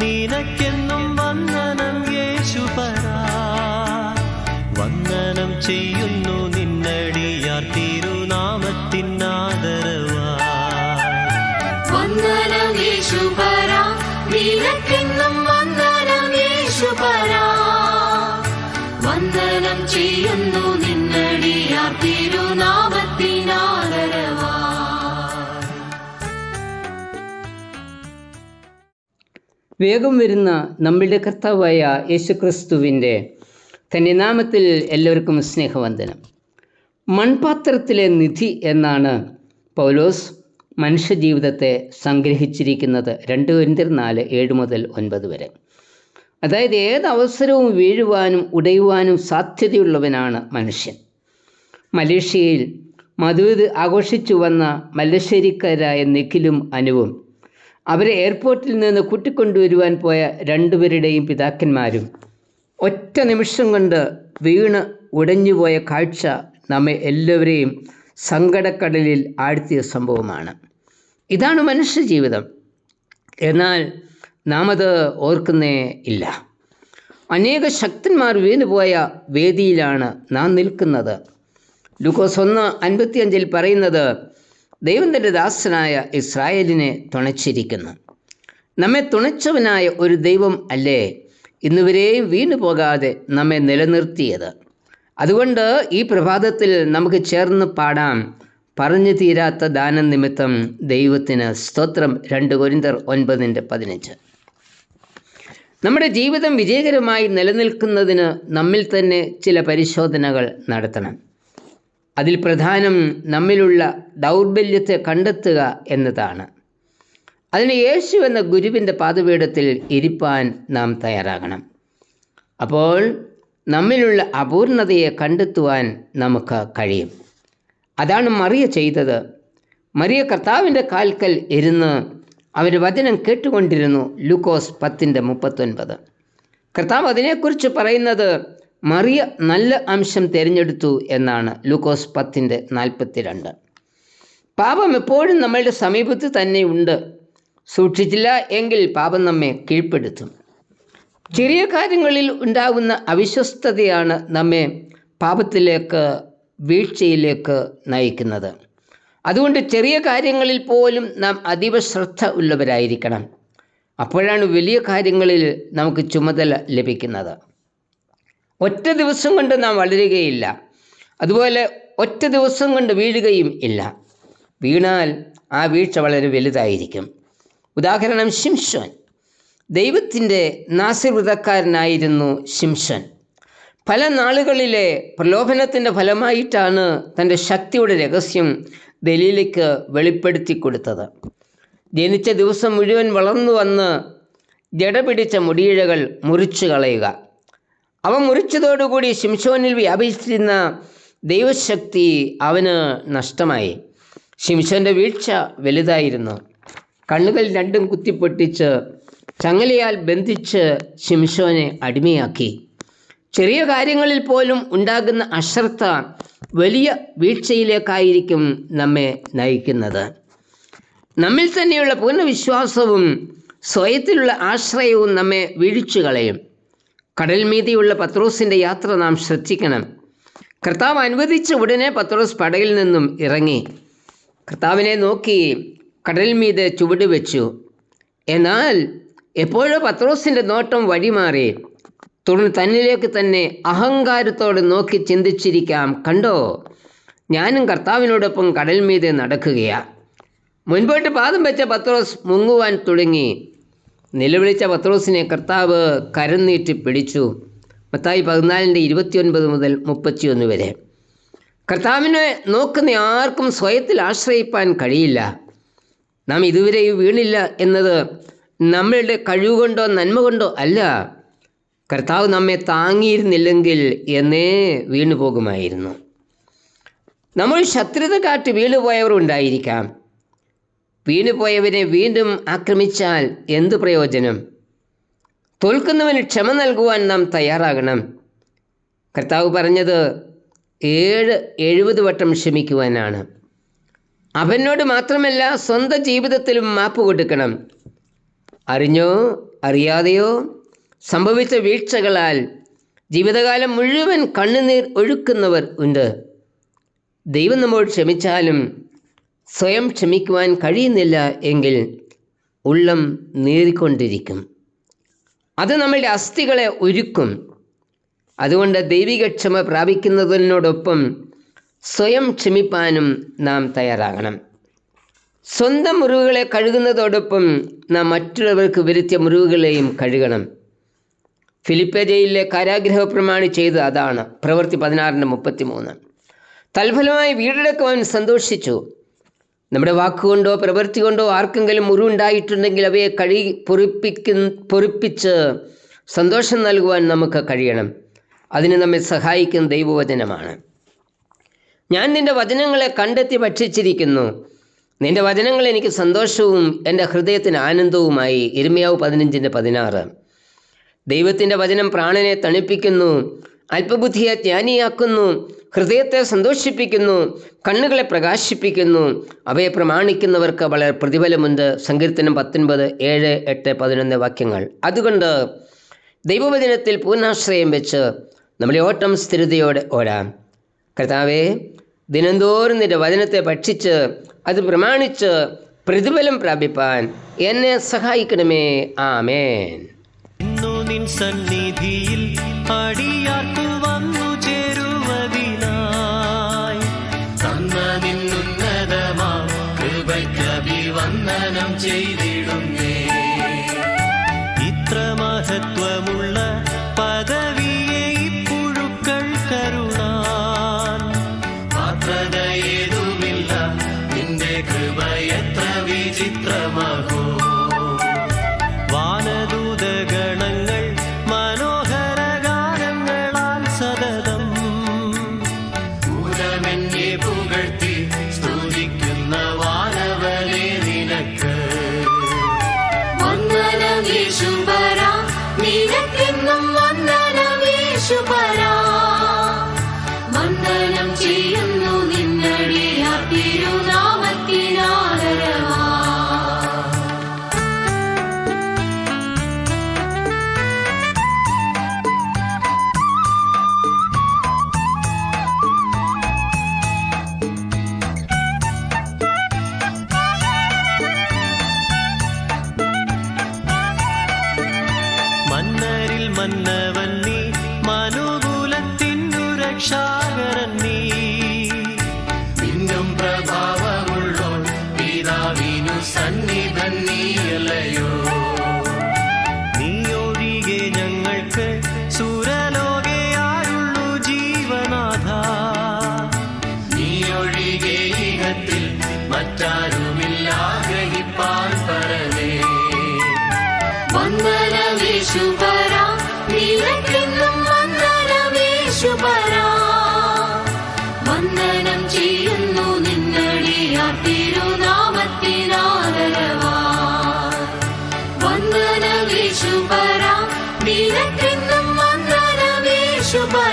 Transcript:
നിനക്കെന്നും വന്ദനം യേശു പരാ വന്ദനം ചെയ്യുന്നു വന്ദനം യേശുപരാ നിനക്കെന്നും വന്ദനം യേശുപരാ. വേഗം വരുന്ന നമ്മളുടെ കർത്താവായ യേശുക്രിസ്തുവിന്റെ തന്റെ നാമത്തിൽ എല്ലാവർക്കും സ്നേഹവന്ദനം. മൺപാത്രത്തിലെ നിധി എന്നാണ് പൗലോസ് മനുഷ്യജീവിതത്തെ സംഗ്രഹിച്ചിരിക്കുന്നത് രണ്ട് ഒൻപത് നാല് ഏഴ് മുതൽ ഒൻപത് വരെ. അതായത് ഏത് അവസരവും വീഴുവാനും ഉടയുവാനും സാധ്യതയുള്ളവനാണ് മനുഷ്യൻ. മലേഷ്യയിൽ മധുവിത് ആഘോഷിച്ചു വന്ന മല്ലശ്ശേരിക്കാരായ നിഖിലും അനുവും അവരെ എയർപോർട്ടിൽ നിന്ന് കൂട്ടിക്കൊണ്ടുവരുവാൻ പോയ രണ്ടുപേരുടെയും പിതാക്കന്മാരും ഒറ്റ നിമിഷം കൊണ്ട് വീണ് ഉടഞ്ഞുപോയ കാഴ്ച നമ്മെ എല്ലാവരെയും സങ്കടക്കടലിൽ ആഴ്ത്തിയ സംഭവമാണ്. ഇതാണ് മനുഷ്യജീവിതം. എന്നാൽ നാം അത് ഓർക്കുന്നേ ഇല്ല. അനേക ശക്തന്മാർ വീണുപോയ വേദിയിലാണ് നാം നിൽക്കുന്നത്. ലൂക്കോസ് ഒന്ന് അൻപത്തിയഞ്ചിൽ പറയുന്നത് ദൈവം തന്റെ ദാസനായ ഇസ്രായേലിനെ തുണച്ചിരിക്കുന്നു. നമ്മെ തുണച്ചവനായ ഒരു ദൈവം അല്ലേ? ഇന്നുവരെയും വീണു പോകാതെ നമ്മെ നിലനിർത്തിയത്. അതുകൊണ്ട് ഈ പ്രഭാതത്തിൽ നമുക്ക് ചേർന്ന് പാടാം. പറഞ്ഞു തീരാത്ത ദാനം നിമിത്തം ദൈവത്തിന് സ്തോത്രം. രണ്ട് കൊരിന്തർ ഒൻപതിന്റെ പതിനഞ്ച്. നമ്മുടെ ജീവിതം വിജയകരമായി നിലനിൽക്കുന്നതിന് നമ്മിൽ തന്നെ ചില പരിശോധനകൾ നടത്തണം. അതിൽ പ്രധാനം നമ്മിലുള്ള ദൗർബല്യത്തെ കണ്ടെത്തുക എന്നതാണ്. അതിന് യേശു എന്ന ഗുരുവിന്റെ പാതപീഠത്തിൽ ഇരിപ്പാൻ നാം തയ്യാറാകണം. അപ്പോൾ നമ്മിലുള്ള അപൂർണതയെ കണ്ടെത്തുവാൻ നമുക്ക് കഴിയും. അതാണ് മറിയ ചെയ്തത്. മറിയ കർത്താവിന്റെ കാൽക്കൽ ഇരുന്ന് അവർ വചനം കേട്ടുകൊണ്ടിരുന്നു. ലൂക്കോസ് പത്തിന്റെ മുപ്പത്തൊൻപത്. കർത്താവ് അതിനെക്കുറിച്ച് പറയുന്നത് മറിയ നല്ല അംശം തിരഞ്ഞെടുത്തു എന്നാണ് ലൂക്കോസ് പത്തിന്റെ നാൽപ്പത്തിരണ്ട്. പാപം എപ്പോഴും നമ്മളുടെ സമീപത്ത് തന്നെ ഉണ്ട്. സൂക്ഷിച്ചില്ല എങ്കിൽ പാപം നമ്മെ കീഴ്പ്പെടുത്തും. ചെറിയ കാര്യങ്ങളിൽ ഉണ്ടാകുന്ന അവിശ്വസ്തതയാണ് നമ്മെ പാപത്തിലേക്ക് വീഴ്ചയിലേക്ക് നയിക്കുന്നത്. അതുകൊണ്ട് ചെറിയ കാര്യങ്ങളിൽ പോലും നാം അതീവ ശ്രദ്ധ ഉള്ളവരായിരിക്കണം. അപ്പോഴാണ് വലിയ കാര്യങ്ങളിൽ നമുക്ക് ചുമതല ലഭിക്കുന്നത്. ഒറ്റ ദിവസം കൊണ്ട് നാം വളരുകയില്ല. അതുപോലെ ഒറ്റ ദിവസം കൊണ്ട് വീഴുകയും ഇല്ല. വീണാൽ ആ വീഴ്ച വളരെ വലുതായിരിക്കും. ഉദാഹരണം ശിംഷോൻ ദൈവത്തിന്റെ നാസിവൃതക്കാരനായിരുന്നു ശിംഷൻ പല നാളുകളിലെ പ്രലോഭനത്തിന്റെ ഫലമായിട്ടാണ് തന്റെ ശക്തിയുടെ രഹസ്യം ദലീലയ്ക്ക് വെളിപ്പെടുത്തി കൊടുത്തത്. ജനിച്ച ദിവസം മുഴുവൻ വളർന്നു വന്ന് ജടപിടിച്ച മുടിയിഴകൾ മുറിച്ചു കളയുക അവ മുറിച്ചതോടുകൂടി ശിംഷോനിൽ വ്യാപിച്ചിരുന്ന ദൈവശക്തി അവന് നഷ്ടമായി. ശിംഷോന്റെ വീഴ്ച വലുതായിരുന്നു. കണ്ണുകൾ രണ്ടും കുത്തിപ്പൊട്ടിച്ച് ചങ്ങലയാൽ ബന്ധിച്ച് ശിംഷോനെ അടിമയാക്കി. ചെറിയ കാര്യങ്ങളിൽ പോലും ഉണ്ടാകുന്ന അശ്രദ്ധ വലിയ വീഴ്ചയിലേക്കായിരിക്കും നമ്മെ നയിക്കുന്നത്. നമ്മിൽ തന്നെയുള്ള പൂർണ വിശ്വാസവും സ്വയത്തിലുള്ള ആശ്രയവും നമ്മെ വീഴിച്ചു കളയും. കടൽ മീതിയുള്ള പത്രോസിന്റെ യാത്ര നാം ശ്രദ്ധിക്കണം. കർത്താവ് അനുവദിച്ച ഉടനെ പത്രോസ് പടയിൽ നിന്നും ഇറങ്ങി. കർത്താവിനെ നോക്കി കടൽ മീതെ ചുവട് വെച്ചു. എന്നാൽ എപ്പോഴോ പത്രോസിന്റെ നോട്ടം വഴിമാറി. തുടർന്ന് തന്നിലേക്ക് തന്നെ അഹങ്കാരത്തോടെ നോക്കി ചിന്തിച്ചിരിക്കാം. കണ്ടോ? ഞാനും കർത്താവിനോടൊപ്പം കടൽ മീതെ നടക്കുകയാണ് മുൻപോട്ട് പാദം വെച്ച പത്രോസ് മുങ്ങുവാൻ തുടങ്ങി. നിലവിളിച്ച പത്രോസിനെ കർത്താവ് കരന്നീട്ടി പിടിച്ചു. മത്തായി പതിനാലിന്റെ ഇരുപത്തിയൊൻപത് മുതൽ മുപ്പത്തിയൊന്ന് വരെ. കർത്താവിനെ നോക്കുന്ന ആർക്കും സ്വയത്തിൽ ആശ്രയിപ്പാൻ കഴിയില്ല. നാം ഇതുവരെയും വീണില്ല എന്നത് നമ്മളുടെ കഴിവുകൊണ്ടോ നന്മ കൊണ്ടോ അല്ല. കർത്താവ് നമ്മെ താങ്ങിയിരുന്നില്ലെങ്കിൽ എന്നേ വീണുപോകുമായിരുന്നു. നമ്മൾ ശത്രുത കാട്ടി വീണുപോയവർ ഉണ്ടായിരിക്കാം. വീണുപോയവനെ വീണ്ടും ആക്രമിച്ചാൽ എന്തു പ്രയോജനം? തോൽക്കുന്നവന് ക്ഷമ നൽകുവാൻ നാം തയ്യാറാകണം. കർത്താവ് പറഞ്ഞത് ഏഴ് എഴുപത് വട്ടം ക്ഷമിക്കുവാനാണ്. അവനോട് മാത്രമല്ല സ്വന്തം ജീവിതത്തിലും മാപ്പ് കൊടുക്കണം. അറിഞ്ഞോ അറിയാതെയോ സംഭവിച്ച വീഴ്ചകളാൽ ജീവിതകാലം മുഴുവൻ കണ്ണുനീർ ഒഴുക്കുന്നവർ ഉണ്ട്. ദൈവം നമ്മോട് ക്ഷമിച്ചാലും സ്വയം ക്ഷമിക്കുവാൻ കഴിയുന്നില്ല എങ്കിൽ ഉള്ളം നീറിക്കൊണ്ടിരിക്കും. അത് നമ്മളുടെ അസ്ഥികളെ ഒരുക്കും. അതുകൊണ്ട് ദൈവിക ക്ഷമ പ്രാപിക്കുന്നതിനോടൊപ്പം സ്വയം ക്ഷമിപ്പാനും നാം തയ്യാറാകണം. സ്വന്തം മുറിവുകളെ കഴുകുന്നതോടൊപ്പം നാം മറ്റുള്ളവർക്ക് വരുത്തിയ മുറിവുകളെയും കഴുകണം. ഫിലിപ്പ ജയിലിലെ കാരാഗ്രഹ പ്രമാണി ചെയ്ത് അതാണ് പ്രവൃത്തി പതിനാറിന്റെ മുപ്പത്തി മൂന്ന് തൽഫലമായി വീടെടുക്കുവാൻ സന്തോഷിച്ചു. നമ്മുടെ വാക്കുകൊണ്ടോ പ്രവൃത്തി കൊണ്ടോ ആർക്കെങ്കിലും മുറിവുണ്ടായിട്ടുണ്ടെങ്കിൽ അവയെ കഴി പൊറിപ്പിക്കു പൊറിപ്പിച്ച് സന്തോഷം നൽകുവാൻ നമുക്ക് കഴിയണം. അതിന് നമ്മെ സഹായിക്കുന്ന ദൈവവചനമാണ്. ഞാൻ നിന്റെ വചനങ്ങളെ കണ്ടെത്തി ഭക്ഷിച്ചിരിക്കുന്നു. നിന്റെ വചനങ്ങൾ എനിക്ക് സന്തോഷവും എന്റെ ഹൃദയത്തിന് ആനന്ദവുമായി. ഇരുമയാവ് പതിനഞ്ചിന്റെ പതിനാറ്. ദൈവത്തിന്റെ വചനം പ്രാണനെ തണുപ്പിക്കുന്നു അല്പബുദ്ധിയെ ജ്ഞാനിയാക്കുന്നു ഹൃദയത്തെ സന്തോഷിപ്പിക്കുന്നു കണ്ണുകളെ പ്രകാശിപ്പിക്കുന്നു. അവയെ പ്രമാണിക്കുന്നവർക്ക് വളരെ പ്രതിഫലമുണ്ട്. സങ്കീർത്തനം പത്തൊൻപത് ഏഴ് എട്ട് പതിനൊന്ന് വാക്യങ്ങൾ. അതുകൊണ്ട് ദൈവവചനത്തിൽ പൂർണാശ്രയം വെച്ച് നമ്മുടെ ഓട്ടം സ്ഥിരതയോടെ ഓടാം. കർത്താവേ ദിനംതോറും നിന്റെ വചനത്തെ ഭക്ഷിച്ച് അത് പ്രമാണിച്ച് പ്രതിഫലം പ്രാപിപ്പാൻ എന്നെ സഹായിക്കണമേ. ആമേൻ. സന്നിധിയിൽ അടിയാർക്കു ah വന്ദനമേശുപര വന്ദനം ചെയ്യുന്നു നിന്നടിയാ തിരുനാമത്തിനാദരവാ. മന്നരിൽ മന്നവൻ വന്ദനമേശുപര നിനക്കെന്നും വന്ദനമേശുപര വന്ദനം ചെയ്യുന്നു നിന്നടിയാ തിരുനാമത്തിനാദരവാ നിനക്കെന്നും വന്ദനം ചെയ്യുന്നു